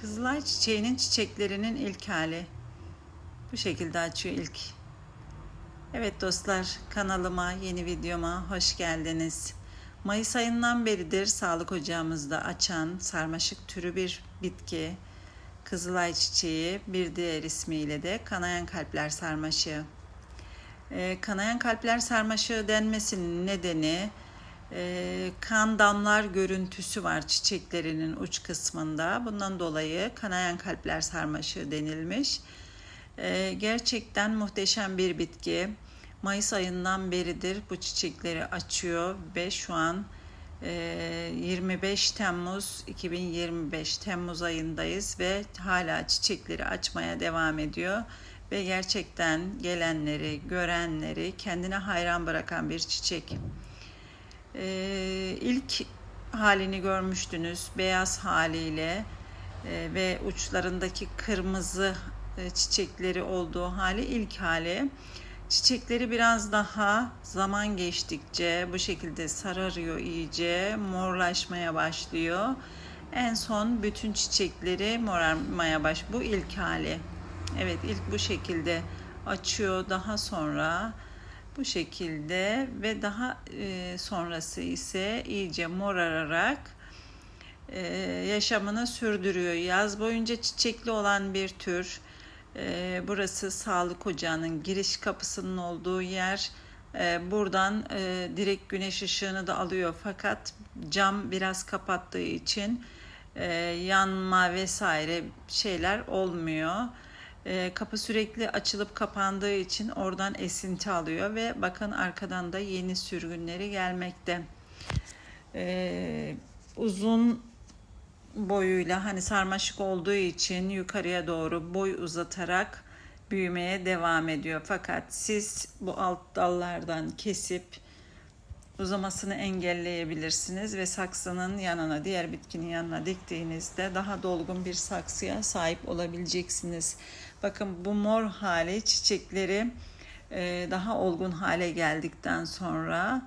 Kızılay çiçeğinin çiçeklerinin ilk hali. Bu şekilde açıyor ilk. Evet dostlar kanalıma yeni videoma hoş geldiniz. Mayıs ayından beridir sağlık ocağımızda açan sarmaşık türü bir bitki. Kızılay çiçeği bir diğer ismiyle de kanayan kalpler sarmaşığı. Ee, kanayan kalpler sarmaşığı denmesinin nedeni e, kan damlar görüntüsü var çiçeklerinin uç kısmında. Bundan dolayı kanayan kalpler sarmaşığı denilmiş. E, gerçekten muhteşem bir bitki. Mayıs ayından beridir bu çiçekleri açıyor ve şu an e, 25 Temmuz 2025 Temmuz ayındayız ve hala çiçekleri açmaya devam ediyor ve gerçekten gelenleri, görenleri kendine hayran bırakan bir çiçek. Ee, ilk halini görmüştünüz beyaz haliyle e, ve uçlarındaki kırmızı e, çiçekleri olduğu hali ilk hali. Çiçekleri biraz daha zaman geçtikçe bu şekilde sararıyor iyice, morlaşmaya başlıyor. En son bütün çiçekleri morarmaya baş. Bu ilk hali. Evet ilk bu şekilde açıyor. Daha sonra bu şekilde ve daha e, sonrası ise iyice morararak e, yaşamını sürdürüyor. Yaz boyunca çiçekli olan bir tür. E, burası sağlık ocağının giriş kapısının olduğu yer. E, buradan e, direkt güneş ışığını da alıyor fakat cam biraz kapattığı için e, yanma vesaire şeyler olmuyor. E, kapı sürekli açılıp kapandığı için oradan esinti alıyor ve bakın arkadan da yeni sürgünleri gelmekte. E, uzun boyuyla hani sarmaşık olduğu için yukarıya doğru boy uzatarak büyümeye devam ediyor. Fakat siz bu alt dallardan kesip uzamasını engelleyebilirsiniz ve saksının yanına diğer bitkinin yanına diktiğinizde daha dolgun bir saksıya sahip olabileceksiniz. Bakın bu mor hali çiçekleri e, daha olgun hale geldikten sonra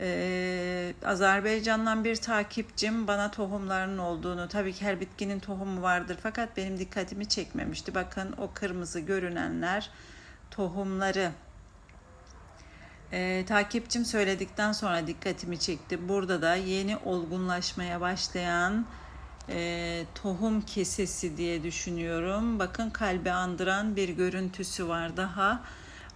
e, Azerbaycan'dan bir takipçim bana tohumların olduğunu tabii ki her bitkinin tohumu vardır fakat benim dikkatimi çekmemişti. Bakın o kırmızı görünenler tohumları e, takipçim söyledikten sonra dikkatimi çekti. Burada da yeni olgunlaşmaya başlayan e, tohum kesesi diye düşünüyorum. Bakın kalbi andıran bir görüntüsü var daha.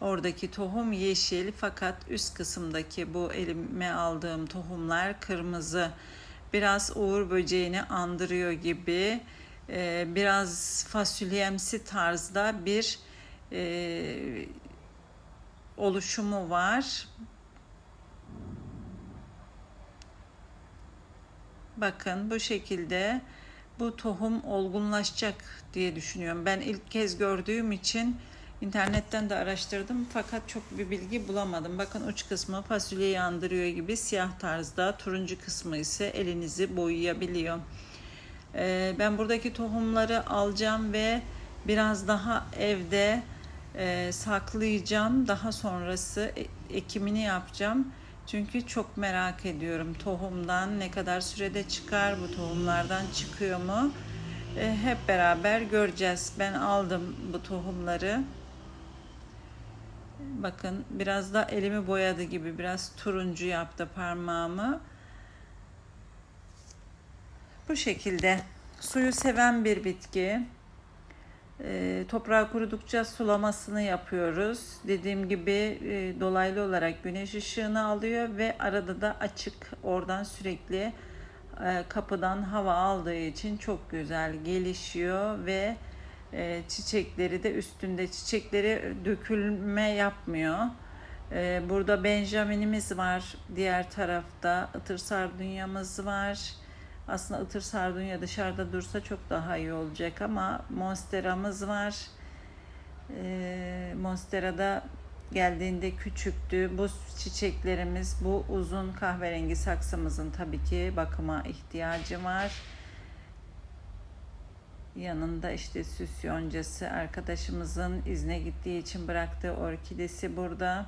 Oradaki tohum yeşil fakat üst kısımdaki bu elime aldığım tohumlar kırmızı. Biraz uğur böceğini andırıyor gibi. E, biraz fasulyemsi tarzda bir e, oluşumu var. Bakın bu şekilde bu tohum olgunlaşacak diye düşünüyorum. Ben ilk kez gördüğüm için internetten de araştırdım fakat çok bir bilgi bulamadım. Bakın uç kısmı fasulyeyi andırıyor gibi siyah tarzda, turuncu kısmı ise elinizi boyayabiliyor. Ee, ben buradaki tohumları alacağım ve biraz daha evde e, saklayacağım. Daha sonrası e, ekimini yapacağım. Çünkü çok merak ediyorum tohumdan ne kadar sürede çıkar bu tohumlardan çıkıyor mu? E, hep beraber göreceğiz. Ben aldım bu tohumları. Bakın biraz da elimi boyadı gibi biraz turuncu yaptı parmağımı. Bu şekilde suyu seven bir bitki. E, toprağı kurudukça sulamasını yapıyoruz. Dediğim gibi e, dolaylı olarak güneş ışığını alıyor ve arada da açık oradan sürekli e, kapıdan hava aldığı için çok güzel gelişiyor ve e, çiçekleri de üstünde çiçekleri dökülme yapmıyor. Burada Benjamin'imiz var. Diğer tarafta ıtır sardunyamız var. Aslında ıtır sardunya dışarıda dursa çok daha iyi olacak ama monsteramız var. E, monsterada geldiğinde küçüktü. Bu çiçeklerimiz, bu uzun kahverengi saksımızın tabii ki bakıma ihtiyacı var. Yanında işte süs yoncası arkadaşımızın izne gittiği için bıraktığı orkidesi burada.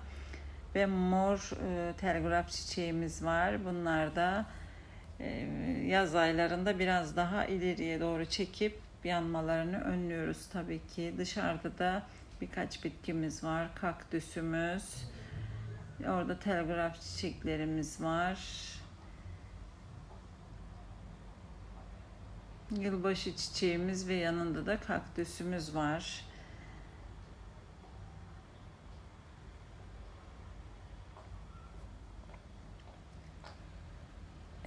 Ve mor e, telgraf çiçeğimiz var. Bunlar da yaz aylarında biraz daha ileriye doğru çekip yanmalarını önlüyoruz tabii ki. Dışarıda da birkaç bitkimiz var. Kaktüsümüz. Orada telgraf çiçeklerimiz var. Yılbaşı çiçeğimiz ve yanında da kaktüsümüz var.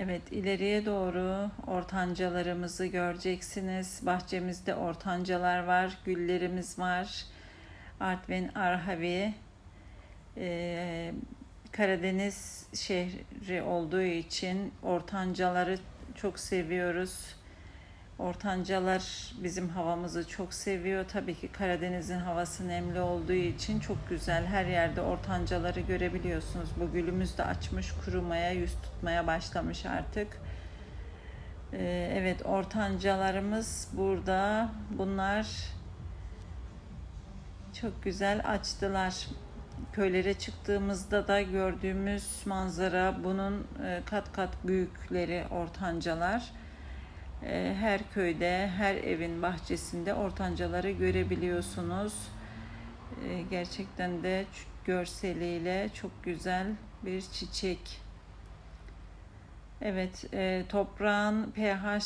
Evet ileriye doğru ortancalarımızı göreceksiniz. Bahçemizde ortancalar var, güllerimiz var. Artvin Arhavi e, Karadeniz şehri olduğu için ortancaları çok seviyoruz. Ortancalar bizim havamızı çok seviyor. Tabii ki Karadeniz'in havası nemli olduğu için çok güzel. Her yerde ortancaları görebiliyorsunuz. Bu gülümüz de açmış, kurumaya, yüz tutmaya başlamış artık. Ee, evet, ortancalarımız burada. Bunlar çok güzel açtılar. Köylere çıktığımızda da gördüğümüz manzara bunun e, kat kat büyükleri ortancalar. E, her köyde, her evin bahçesinde ortancaları görebiliyorsunuz. E, gerçekten de görseliyle çok güzel bir çiçek. Evet, toprağın pH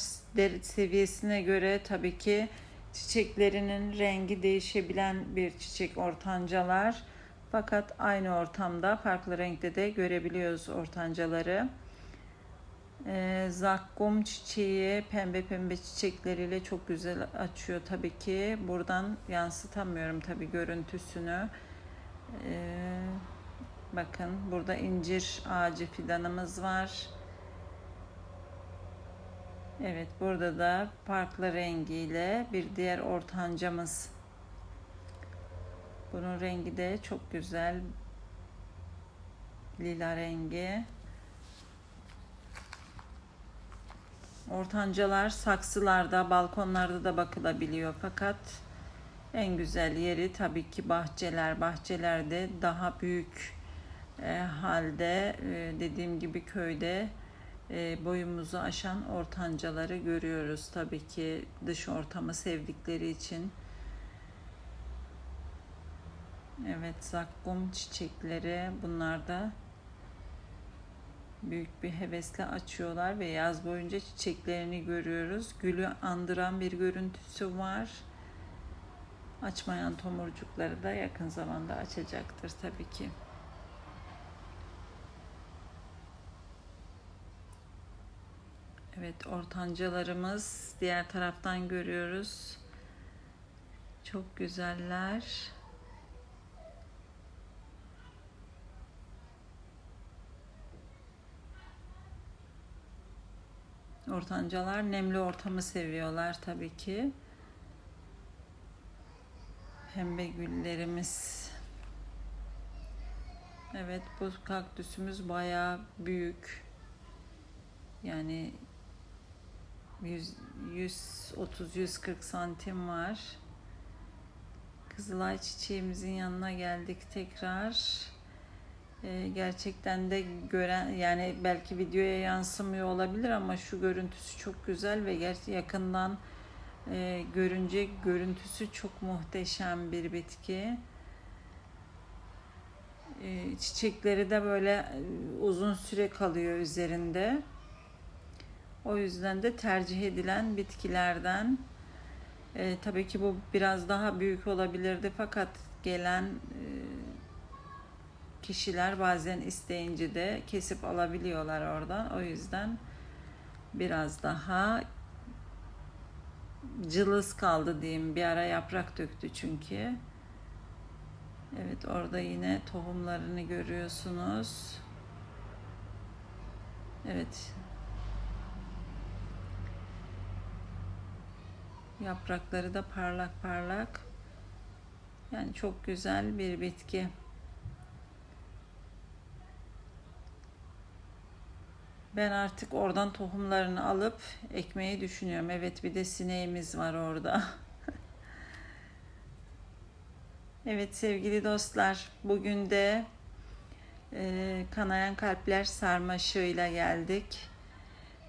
seviyesine göre tabii ki çiçeklerinin rengi değişebilen bir çiçek ortancalar. Fakat aynı ortamda farklı renkte de görebiliyoruz ortancaları. Ee, zakkum çiçeği pembe pembe çiçekleriyle çok güzel açıyor tabii ki. Buradan yansıtamıyorum tabii görüntüsünü. Ee, bakın burada incir ağacı fidanımız var. Evet burada da farklı rengiyle bir diğer ortancamız. Bunun rengi de çok güzel. Lila rengi. Ortancalar saksılarda, balkonlarda da bakılabiliyor fakat en güzel yeri tabii ki bahçeler. Bahçelerde daha büyük e, halde e, dediğim gibi köyde e, boyumuzu aşan ortancaları görüyoruz tabii ki dış ortamı sevdikleri için. Evet zakkum çiçekleri bunlar da büyük bir hevesle açıyorlar ve yaz boyunca çiçeklerini görüyoruz. Gülü andıran bir görüntüsü var. Açmayan tomurcukları da yakın zamanda açacaktır tabii ki. Evet ortancalarımız diğer taraftan görüyoruz. Çok güzeller. Ortancalar nemli ortamı seviyorlar tabii ki. Pembe güllerimiz. Evet bu kaktüsümüz bayağı büyük. Yani 130-140 santim var. Kızılay çiçeğimizin yanına geldik tekrar. Ee, gerçekten de gören yani belki videoya yansımıyor olabilir ama şu görüntüsü çok güzel ve gerçi yakından e, görünce görüntüsü çok muhteşem bir bitki. E, çiçekleri de böyle e, uzun süre kalıyor üzerinde. O yüzden de tercih edilen bitkilerden. E, tabii ki bu biraz daha büyük olabilirdi fakat gelen e, kişiler bazen isteyince de kesip alabiliyorlar oradan. O yüzden biraz daha cılız kaldı diyeyim. Bir ara yaprak döktü çünkü. Evet orada yine tohumlarını görüyorsunuz. Evet. Yaprakları da parlak parlak. Yani çok güzel bir bitki. Ben artık oradan tohumlarını alıp ekmeği düşünüyorum. Evet bir de sineğimiz var orada. evet sevgili dostlar bugün de e, kanayan kalpler sarmaşığıyla geldik.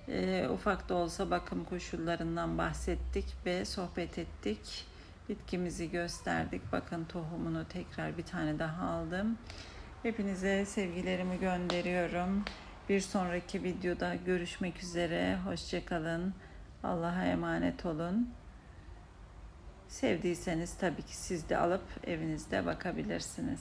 e, ufak da olsa bakım koşullarından bahsettik ve sohbet ettik. Bitkimizi gösterdik. Bakın tohumunu tekrar bir tane daha aldım. Hepinize sevgilerimi gönderiyorum. Bir sonraki videoda görüşmek üzere. Hoşçakalın. Allah'a emanet olun. Sevdiyseniz tabii ki siz de alıp evinizde bakabilirsiniz.